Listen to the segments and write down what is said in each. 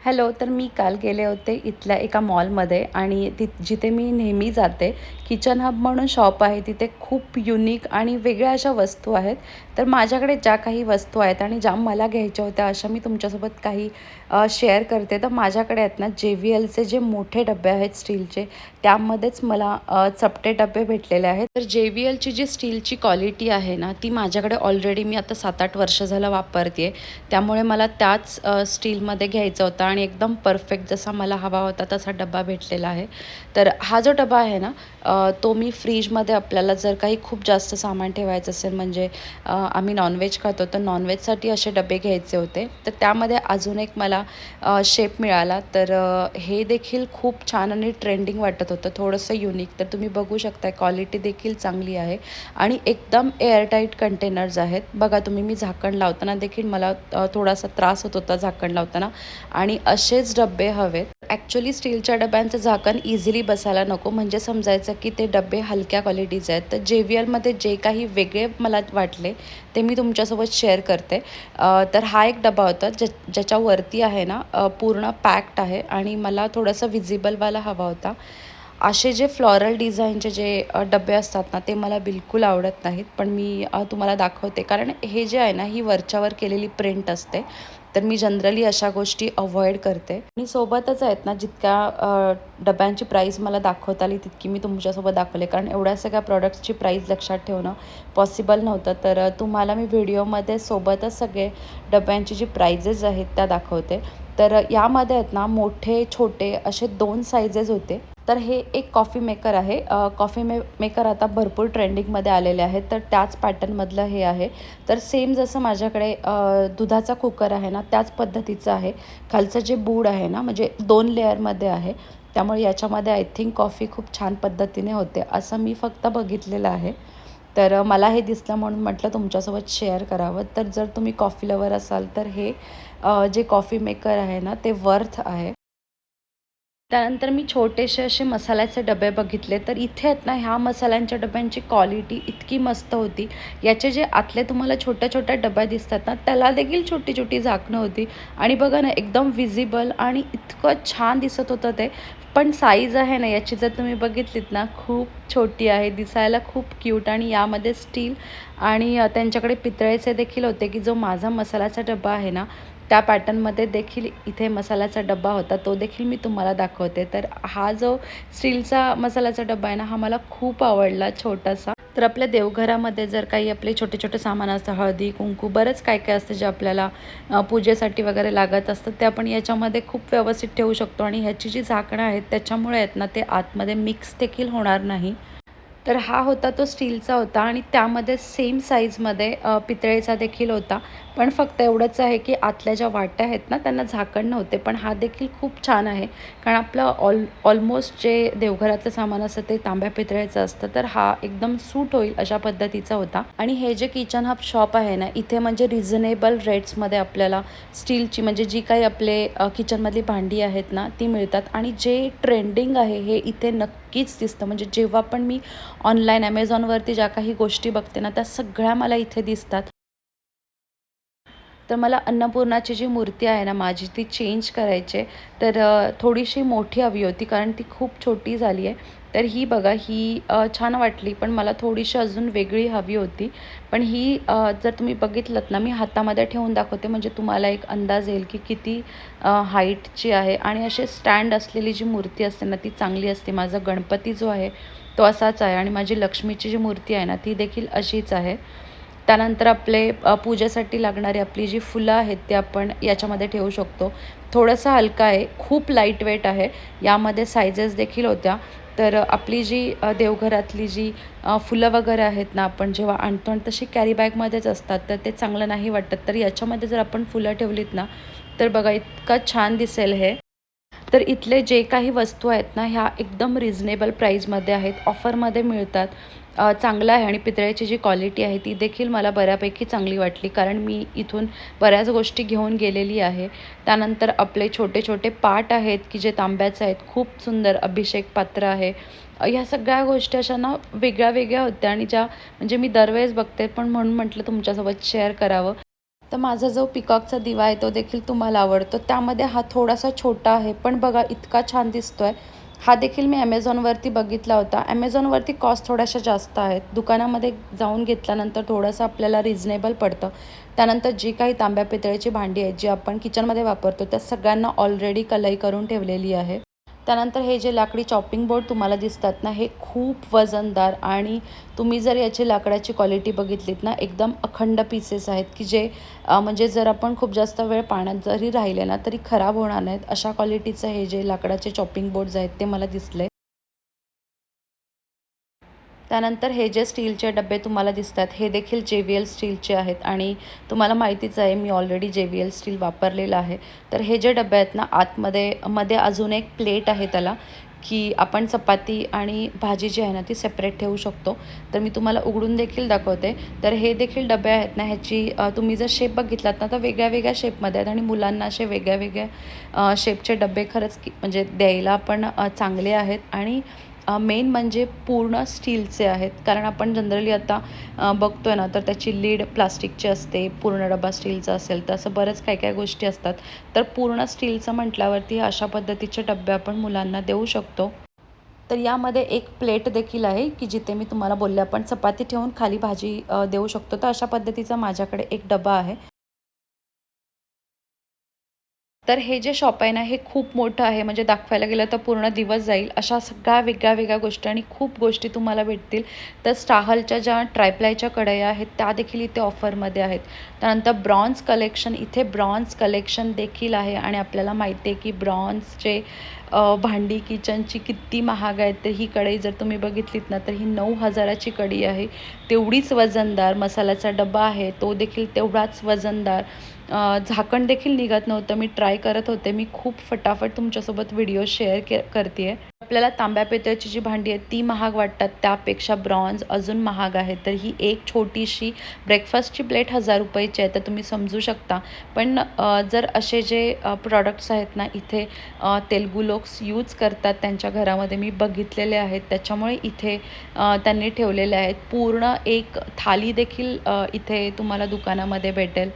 Hello तर मी काल गेले होते इथल्या एका मॉलमध्ये आणि ति जिथे मी नेहमी जाते किचन हब म्हणून शॉप आहे तिथे खूप युनिक आणि वेगळ्या अशा वस्तू आहेत. तर माझ्याकडे ज्या काही वस्तू आहेत आणि ज्या मला घ्यायच्या होत्या अशा मी तुमच्यासोबत काही शेअर करते. तर माझ्याकडे आहेत ना जे व्ही एलचे जे मोठे डबे आहेत स्टीलचे त्यामध्येच मला चपटे डबे भेटलेले आहेत. तर जे व्ही एलची जी स्टीलची क्वालिटी आहे ना ती माझ्याकडे ऑलरेडी मी आता सात आठ वर्ष झालं वापरते त्यामुळे मला त्याच स्टीलमध्ये घ्यायचा होता आणि एकदम परफेक्ट जसा मला हवा होता तसा डबा भेटलेला आहे. तर हा जो डबा आहे ना तो मी फ्रीजमध्ये आपल्याला जर काही खूप जास्त सामान ठेवायचं असेल म्हणजे आम्ही नॉनव्हेज खातो तर नॉनव्हेजसाठी असे डबे घ्यायचे होते. तर त्यामध्ये अजून एक मला शेप मिळाला. तर हे देखील खूप छान आणि ट्रेंडिंग वाटत होतं. थोडंसं युनिक तर तुम्ही बघू शकता क्वालिटी देखील चांगली आहे. आणि एकदम एअरटाईट कंटेनर्स आहेत. बघा तुम्ही मी झाकण लावताना देखील मला थोडासा त्रास होत होता झाकण लावताना. आणि असेच डबे हवेत. ॲक्च्युली स्टीलच्या डब्यांचं झाकण इझिली बसायला नको. म्हणजे समजायचं की ते डबे हलक्या क्वालिटीचे आहेत. तर जे व्ही एलमध्ये जे काही वेगळे मला वाटले ते मी तुमच्यासोबत शेअर करते. तर हा एक डबा होता ज्या ज्याच्यावरती आहे ना पूर्ण पॅक्ड आहे आणि मला थोडंसं व्हिजिबलवाला हवा होता. असे जे फ्लॉरल डिझाईनचे जे डबे असतात ना ते मला बिलकुल आवडत नाहीत. पण मी तुम्हाला दाखवते. कारण हे जे आहे ना ही वरच्यावर केलेली प्रिंट असते. तर मी जनरली अशा गोष्टी अवॉइड करते. आणि सोबतच आहेत ना जितक्या डब्यांची प्राईस मला दाखवता आली तितकी मी तुमच्यासोबत दाखवले. कारण एवढ्या सगळ्या प्रॉडक्ट्सची प्राईस लक्षात ठेवणं पॉसिबल नव्हतं. तर तुम्हाला मी व्हिडिओमध्ये सोबतच सगळे डब्यांची जी प्राइजेस आहेत त्या दाखवते. तर यामध्ये आहेत ना मोठे छोटे असे दोन साईजेस होते. तर हे एक कॉफी मेकर आहे. कॉफी मे मेकर आता भरपूर ट्रेंडिंगमध्ये आलेले आहेत. तर त्याच पॅटर्नमधलं हे आहे. तर सेम जसं माझ्याकडे दुधाचा कुकर आहे ना त्याच पद्धतीचं आहे. खालचं जे बूड आहे ना म्हणजे दोन लेअरमध्ये आहे. त्यामुळे याच्यामध्ये आय थिंक कॉफी खूप छान पद्धतीने होते. असं मी फक्त बघितलेलं आहे. तर मला हे दिसलं म्हणून म्हटलं तुमच्यासोबत शेअर करावं. तर जर तुम्ही कॉफी लवर असाल तर हे जे कॉफी मेकर आहे ना ते वर्थ आहे. त्यानंतर मी छोटेसे असे मसाल्याचे डबे बघितले. तर इथे आहेत ना ह्या मसाल्यांच्या डब्यांची क्वालिटी इतकी मस्त होती. याचे जे आतले तुम्हाला छोट्या छोट्या डब्या दिसतात ना त्याला देखील छोटी छोटी झाकणं होती. आणि बघा ना एकदम विजिबल आणि इतकं छान दिसत होतं ते. पण साईज आहे ना याची जर तुम्ही बघितलीत ना खूप छोटी आहे दिसायला खूप क्यूट आणि यामध्ये स्टील आणि त्यांच्याकडे पितळेचे देखील होते की जो माझा मसाल्याचा डबा आहे ना त्या पॅटर्नमध्ये देखील इथे मसाल्याचा डब्बा होता तो देखील मी तुम्हाला दाखवते. तर हा जो स्टीलचा मसाल्याचा डब्बा आहे ना हा मला खूप आवडला छोटासा. तर आपल्या देवघरामध्ये जर काही आपले छोटे छोटे सामान असतं हळदी कुंकू बरंच काय काय असतं जे आपल्याला पूजेसाठी वगैरे लागत असतं ते आपण याच्यामध्ये खूप व्यवस्थित ठेवू शकतो आणि ह्याची जी झाकणं आहेत त्याच्यामुळे आहेत ना ते आतमध्ये मिक्स देखील होणार नाही. तर हा होता तो स्टीलचा होता आणि त्यामध्ये सेम साईजमध्ये पितळेचा देखील होता. पण फक्त एवढंच आहे की आतल्या ज्या वाट्या आहेत ना त्यांना झाकण नव्हते पण हा देखील खूप छान आहे. कारण आपलं ऑल ऑलमोस्ट जे देवघरातलं सामान असतं ते तांब्या पितळ्याचं असतं तर हा एकदम सूट होईल अशा पद्धतीचा होता. आणि हे जे किचन हब शॉप आहे ना इथे म्हणजे रिझनेबल रेट्समध्ये आपल्याला स्टीलची म्हणजे जी काही आपले किचनमधली भांडी आहेत ना ती मिळतात. आणि जे ट्रेंडिंग आहे हे इथे नक्कीच दिसतं. म्हणजे जेव्हा पण मी ऑनलाईन ॲमेझॉनवरती ज्या काही गोष्टी बघते ना त्या सगळ्या मला इथे दिसतात. तर मला अन्नपूर्णाची जी मूर्ती आहे ना माझी ती चेंज करायची आहे. तर थोडीशी मोठी हवी होती कारण ती खूप छोटी झाली आहे. तर ही बघा ही छान वाटली पण मला थोडीशी अजून वेगळी हवी होती. पण ही जर तुम्ही बघितलंत ना मी हातामध्ये ठेवून दाखवते म्हणजे तुम्हाला एक अंदाज येईल की किती हाईटची आहे. आणि असे स्टँड असलेली जी मूर्ती असते ना ती चांगली असते. माझा गणपती जो आहे तो असाच आहे. आणि माझी लक्ष्मीची जी मूर्ती आहे ना ती देखील अशीच आहे. त्यानंतर आपले पूजेसाठी लागणारी आपली जी फुलं आहेत ती आपण याच्यामध्ये ठेवू शकतो. थोडंसं हलका आहे खूप लाइट वेट आहे. यामध्ये सायजेस देखील होत्या. तर आपली जी देवघरातली जी फुलं वगैरे आहेत ना आपण जेव्हा आणतो आणि तशी कॅरी बॅगमध्येच असतात. तर ते चांगलं नाही वाटत. तर याच्यामध्ये जर आपण फुलं ठेवलीत ना तर बघा इतकं छान दिसेल हे. तर इथले जे काही वस्तू आहेत ना ह्या एकदम रिझनेबल प्राईजमध्ये आहेत. ऑफरमध्ये मिळतात. चांगलं आहे आणि पितळेची जी क्वालिटी आहे ती देखील मला बऱ्यापैकी चांगली वाटली. कारण मी इथून बऱ्याच गोष्टी घेऊन गेलेली आहे. त्यानंतर आपले छोटे छोटे पाट आहेत की जे तांब्याचे आहेत खूप सुंदर अभिषेक पात्र आहे. ह्या सगळ्या गोष्टी अशा ना वेगळ्या वेगळ्या होत्या आणि ज्या म्हणजे मी दरवेळेस बघते. पण म्हणून म्हटलं तुमच्यासोबत शेअर करावं. तर माझा जो पिकॉकचा दिवा आहे तो देखील तुम्हाला आवडतो. त्यामध्ये हा थोडासा छोटा आहे पण बघा इतका छान दिसतो आहे हा देखील मी ॲमेझॉनवरती बघितला होता. ॲमेझॉनवरती कॉस्ट थोड्याशा जास्त आहेत. दुकानामध्ये जाऊन घेतल्यानंतर थोडंसं आपल्याला रिझनेबल पडतं. त्यानंतर जी काही तांब्या पितळेची भांडी आहेत जी आपण किचनमध्ये वापरतो त्या सगळ्यांना ऑलरेडी कलई करून ठेवलेली आहे. त्यानंतर हे जे लाकडी चॉपिंग बोर्ड तुम्हाला दिसतात ना हे खूप वजनदार आणि तुम्ही जर याची लाकडाची क्वालिटी बघितलीत ना एकदम अखंड पीसेस आहेत की जे म्हणजे जर आपण खूप जास्त वेळ पाण्यात जरी राहिले ना तरी खराब होणार नाहीत. अशा क्वालिटीचं हे जे लाकडाचे चॉपिंग बोर्ड्स आहेत ते मला दिसले. त्यानंतर हे जे स्टीलचे डबे तुम्हाला दिसतात हे देखील जे व्ही एल स्टीलचे आहेत आणि तुम्हाला माहितीच आहे मी ऑलरेडी जे व्ही एल स्टील वापरलेलं आहे. तर हे जे डबे आहेत ना आतमध्ये मध्ये अजून एक प्लेट आहे त्याला की आपण चपाती आणि भाजी जी आहे ना ती सेपरेट ठेवू शकतो. तर मी तुम्हाला उघडून देखील दाखवते. तर हे देखील डबे आहेत ना ह्याची तुम्ही जर शेप बघितलात ना तर वेगळ्या वेगळ्या शेपमध्ये आहेत आणि मुलांना असे वेगळ्या वेगळ्या शेपचे डबे खरंच की म्हणजे द्यायला पण चांगले आहेत. आणि मेन म्हणजे पूर्ण स्टीलचे आहेत. कारण आपण जनरली आता बघतो आहे ना तर त्याची लीड प्लास्टिकची असते पूर्ण डबा स्टीलचा असेल तर असं बरंच काय काय गोष्टी असतात. तर पूर्ण स्टीलचं म्हटल्यावरती अशा पद्धतीचे डबे आपण मुलांना देऊ शकतो. तर यामध्ये एक प्लेट देखील आहे की जिथे मी तुम्हाला बोलले आपण चपाती ठेवून खाली भाजी देऊ शकतो. तर अशा पद्धतीचा माझ्याकडे एक डबा आहे. तर हे जे शॉप आहे ना हे खूप मोठं आहे. म्हणजे दाखवायला गेलं तर पूर्ण दिवस जाईल. अशा सगळ्या वेगळ्या वेगळ्या गोष्टी आणि खूप गोष्टी तुम्हाला भेटतील. तर स्टाहलच्या ज्या ट्रायप्लायच्या कढया आहेत त्या देखील इथे ऑफरमध्ये आहेत. त्यानंतर ब्रॉन्झ कलेक्शन इथे ब्रॉन्झ कलेक्शन देखील आहे. आणि आपल्याला माहिती आहे की ब्रॉन्झचे भांडी किचनची किती महाग आहेत तर ही कढई जर तुम्ही बघितलीत ना तर ही नऊ हजाराची कढी आहे. तेवढीच वजनदार मसाल्याचा डबा आहे. तो देखील तेवढाच वजनदार. झाकण देखील निघत नव्हतं. मी ट्राय करत होते. मी खूप फटाफट तुमच्यासोबत व्हिडिओ शेअर के करते आहे आपल्याला तांब्या पितळची जी भांडी आहेत ती महाग वाटतात. त्यापेक्षा ब्रॉन्झ अजून महाग आहे तर ही एक छोटीशी ब्रेकफास्टची प्लेट हजार रुपयाची आहे. तर तुम्ही समजू शकता. पण जर असे जे प्रॉडक्ट्स आहेत ना इथे तेलगू लोक्स यूज करतात त्यांच्या घरामध्ये. मी बघितलेले आहेत. त्याच्यामुळे इथे त्यांनी ठेवलेले आहेत. पूर्ण एक थाली देखील इथे तुम्हाला दुकानामध्ये भेटेल.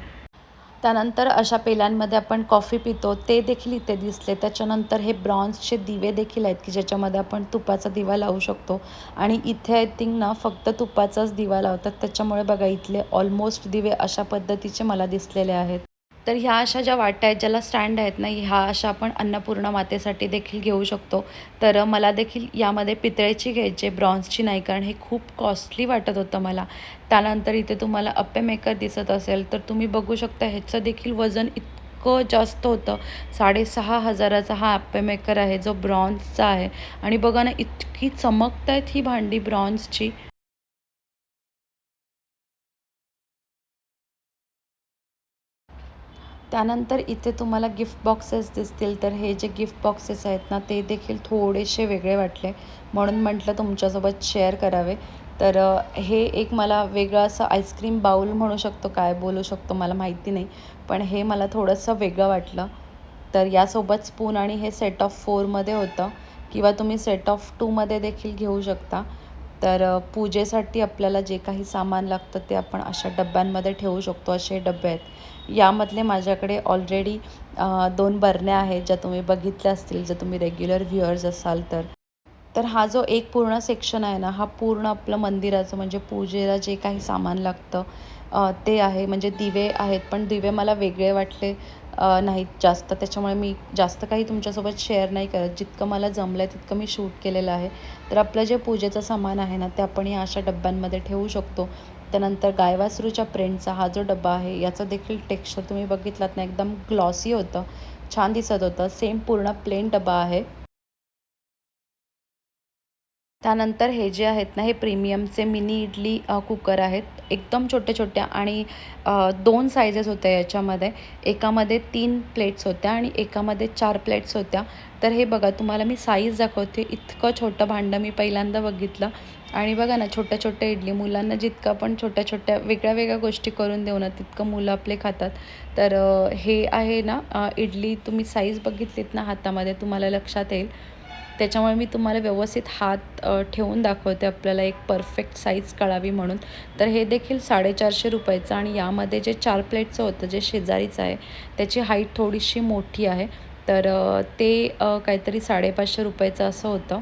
त्यानंतर अशा पेल्यांमध्ये आपण कॉफी पितो ते देखील इथे दिसले. त्याच्यानंतर हे ब्रॉन्झचे दिवे देखील आहेत की ज्याच्यामध्ये आपण तुपाचा दिवा लावू शकतो. आणि इथे आय थिंक ना फक्त तुपाचाच दिवा लावतात. त्याच्यामुळे बघा इथले ऑलमोस्ट दिवे अशा पद्धतीचे मला दिसलेले आहेत. तर ह्या अशा ज्या वाट्या आहेत ज्याला स्टँड आहेत ना ह्या अशा आपण अन्नपूर्णा मातेसाठी देखील घेऊ शकतो. तर मला देखील यामध्ये पितळेची घ्यायची ब्रॉन्झची नाही कारण हे खूप कॉस्टली वाटत होतं मला. त्यानंतर इथे तुम्हाला अप्पे मेकर दिसत असेल तर तुम्ही बघू शकता ह्याचं देखील वजन इतकं जास्त होतं. साडेसहा हजाराचा हा अप्पे मेकर आहे जो ब्रॉन्झचा आहे. आणि बघा ना इतकी चमकत आहेत ही भांडी ब्रॉन्झची. त्यानंतर इथे तुम्हाला गिफ्ट बॉक्सेस दिसतील. तर हे जे गिफ्ट बॉक्सेस आहेत ना ते देखील थोडेसे वेगळे वाटले. म्हणून म्हटलं तुमच्यासोबत शेअर करावे. तर हे एक मला वेगळं असं आईस्क्रीम बाऊल म्हणू शकतो. काय बोलू शकतो मला माहिती नाही. पण हे मला थोडंसं वेगळं वाटलं. तर यासोबत स्पून आणि हे सेट ऑफ फोरमध्ये होतं. किंवा तुम्ही सेट ऑफ टूमध्ये देखील घेऊ शकता. तर पूजेसाठी आपल्याला जे काही सामान लागतं ते आपण अशा डब्यांमध्ये ठेवू शकतो असे डबे आहेत. यामधले माझ्याकडे ऑलरेडी दोन बरण्या आहेत ज्या तुम्ही बघितल्या असतील जर तुम्ही रेग्युलर व्ह्युअर्स असाल तर. तर हा जो एक पूर्ण सेक्शन आहे ना हा पूर्ण आपलं मंदिराचं म्हणजे पूजेला जे काही सामान लागतं ते आहे. म्हणजे दिवे आहेत पण दिवे मला वेगळे वाटले. नाहीत जास्त. त्याच्यामुळे मी जास्त काही तुमच्यासोबत शेअर नाही करत. जितकं मला जमलं आहे तितकं मी शूट केलेलं आहे. तर आपलं जे पूजेचं सामान आहे ना ते आपण या अशा डब्यांमध्ये ठेवू शकतो. त्यानंतर गायवासरूच्या प्रिंटचा हा जो डब्बा आहे याचं देखील टेक्स्चर तुम्ही बघितलात ना एकदम ग्लॉसी होतं छान दिसत होतं. सेम पूर्ण प्लेन डबा आहे. त्यानंतर हे जे आहेत ना हे प्रीमियमचे मिनी इडली कुकर आहेत. एकदम छोट्या छोट्या आणि दोन सायझेस होत्या याच्यामध्ये. एकामध्ये तीन प्लेट्स होत्या आणि एकामध्ये चार प्लेट्स होत्या. तर हे बघा तुम्हाला मी साईज दाखवते. इतकं छोटं भांडं मी पहिल्यांदा बघितलं. आणि बघा ना छोट्या छोट्या इडली मुलांना जितकं आपण छोट्या छोट्या वेगळ्या वेगळ्या गोष्टी करून देऊ ना तितकं मुलं आपले खातात. तर हे आहे ना इडली तुम्ही साईज बघितलीत ना हातामध्ये तुम्हाला लक्षात येईल. त्याच्यामुळे मी तुम्हाला व्यवस्थित हात ठेवून दाखवते आपल्याला एक परफेक्ट साईज कळावी म्हणून. तर हे देखील साडेचारशे रुपयाचं आणि यामध्ये जे चार प्लेटचं होतं जे शेजारीचं आहे त्याची हाईट थोडीशी मोठी आहे. तर ते काहीतरी साडेपाचशे रुपयाचं असं होतं.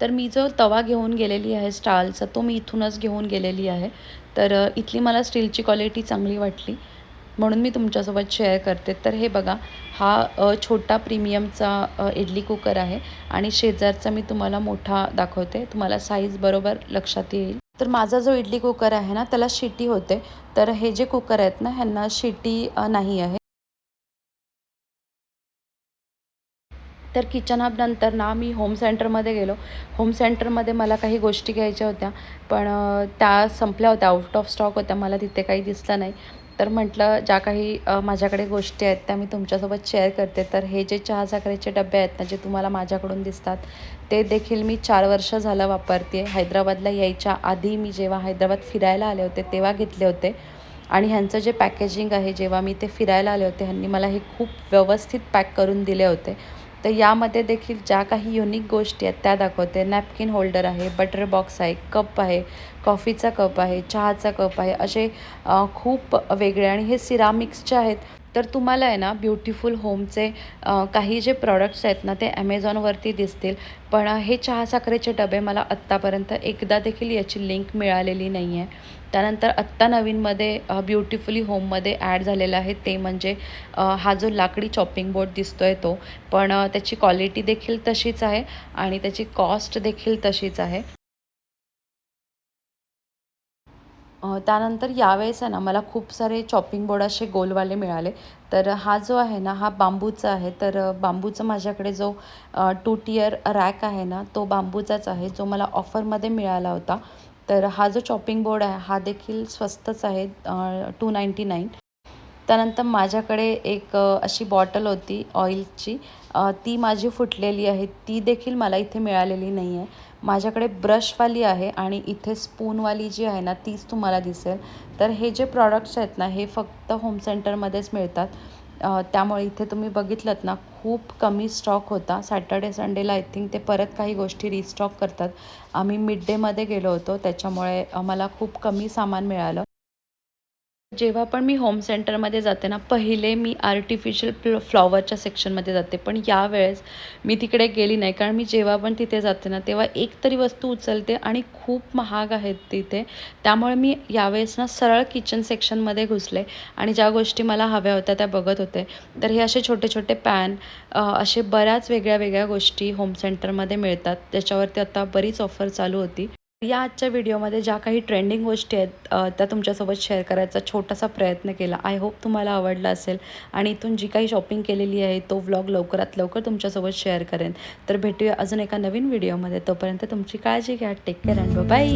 तर मी जो तवा घेऊन गेलेली आहे स्टालचा तो मी इथूनच घेऊन गेलेली आहे. तर इथली मला स्टीलची क्वालिटी चांगली वाटली. म्हणून मी तुमच्यासोबत शेअर करते. तर हे बघा हा छोटा प्रीमियमचा इडली कुकर आहे आणि शेजारचा मी तुम्हाला मोठा दाखवते. तुम्हाला साईज बरोबर लक्षात येईल. तर माझा जो इडली कुकर आहे ना त्याला शिटी होते. तर हे जे कुकर आहेत ना ह्यांना शिटी नाही आहे. तर किचन हब नंतर ना मी होम सेंटरमध्ये गेलो. होम सेंटरमध्ये मला काही गोष्टी घ्यायच्या होत्या. पण त्या संपल्या होत्या. आउट ऑफ स्टॉक होत्या. मला तिथे काही दिसलं नाही. तर म्हटलं ज्या काही माझ्याकडे गोष्टी आहेत त्या मी तुमच्यासोबत शेअर करते. तर हे जे चहा साखरेचे डबे आहेत ना जे तुम्हाला माझ्याकडून दिसतात ते देखील मी चार वर्ष झालं वापरते. हैदराबादला यायच्या आधी मी जेव्हा हैदराबाद फिरायला आले होते तेव्हा घेतले होते. आणि ह्यांचं जे पॅकेजिंग आहे जेव्हा मी ते फिरायला आले होते ह्यांनी मला हे खूप व्यवस्थित पॅक करून दिले होते. तर यामध्ये देखील ज्या काही युनिक गोष्टी आहेत त्या दाखवते. नॅपकिन होल्डर आहे बटर बॉक्स आहे कप आहे कॉफीचा कप आहे चहाचा कप आहे असे खूप वेगळे आणि हे सिरामिक्सचे आहेत. तर तुम्हाला आहे ना ब्युटिफुल होमचे काही जे प्रॉडक्ट्स आहेत ना ते ॲमेझॉनवरती दिसतील. पण हे चहा साखरेचे डबे मला आत्तापर्यंत एकदा देखील याची लिंक मिळालेली नाही आहे त्यानंतर आत्ता नवीनमध्ये ब्युटिफुली होममध्ये ॲड झालेलं आहे. ते म्हणजे हा जो लाकडी चॉपिंग बोर्ड दिसतो आहे तो. पण त्याची क्वालिटी देखील तशीच आहे आणि त्याची कॉस्ट देखील तशीच आहे. त्यानंतर यावेळेस आहे ना मला खूप सारे चॉपिंग बोर्ड असे गोलवाले मिळाले. तर हा जो आहे ना हा बांबूचा आहे. तर बांबूचा माझ्याकडे जो टू टियर रॅक आहे ना तो बांबूचाच आहे जो मला ऑफरमध्ये मिळाला होता. तर हा जो चॉपिंग बोर्ड आहे हा देखील स्वस्तच आहे टू नाईंटी नाईन त्यानंतर माझ्याकडे एक अशी बॉटल होती ऑइलची ती माझी फुटलेली आहे. ती देखील मला इथे मिळालेली नाही आहे माझ्याकडे ब्रशवाली आहे आणि इथे स्पूनवाली जी आहे ना तीच तुम्हाला दिसेल. तर हे जे प्रॉडक्ट्स आहेत ना हे फक्त होम सेंटरमध्येच मिळतात. त्यामुळे इथे तुम्ही बघितलं ना खूप कमी स्टॉक होता. सॅटर्डे संडेला आय थिंक ते परत काही गोष्टी रिस्टॉक करतात. आम्ही मिड डेमध्ये गेलो होतो त्याच्यामुळे मला खूप कमी सामान मिळालं. जेव्हा पण मी होम सेंटरमध्ये जाते ना पहिले मी आर्टिफिशियल फ्ल फ्लॉवरच्या सेक्शनमध्ये जाते. पण यावेळेस मी तिकडे गेली नाही. कारण मी जेव्हा पण तिथे जाते ना तेव्हा एक तरी वस्तू उचलते आणि खूप महाग आहेत तिथे. त्यामुळे मी यावेळेस ना सरळ किचन सेक्शनमध्ये घुसले आणि ज्या गोष्टी मला हव्या होत्या त्या बघत होते. तर हे असे छोटे छोटे पॅन असे बऱ्याच वेगळ्या वेगळ्या गोष्टी होम सेंटरमध्ये मिळतात. त्याच्यावरती आता बरीच ऑफर चालू होती. या आजच्या व्हिडिओमध्ये ज्या काही ट्रेंडिंग गोष्टी आहेत त्या तुमच्यासोबत शेअर करायचा छोटासा प्रयत्न केला. आय होप तुम्हाला आवडला असेल. आणि इथून जी काही शॉपिंग केलेली आहे तो व्लॉग लवकरात लवकर तुमच्यासोबत शेअर करेन. तर भेटूया अजून एका नवीन व्हिडिओमध्ये. तोपर्यंत तुमची काळजी घ्या. Take care and bye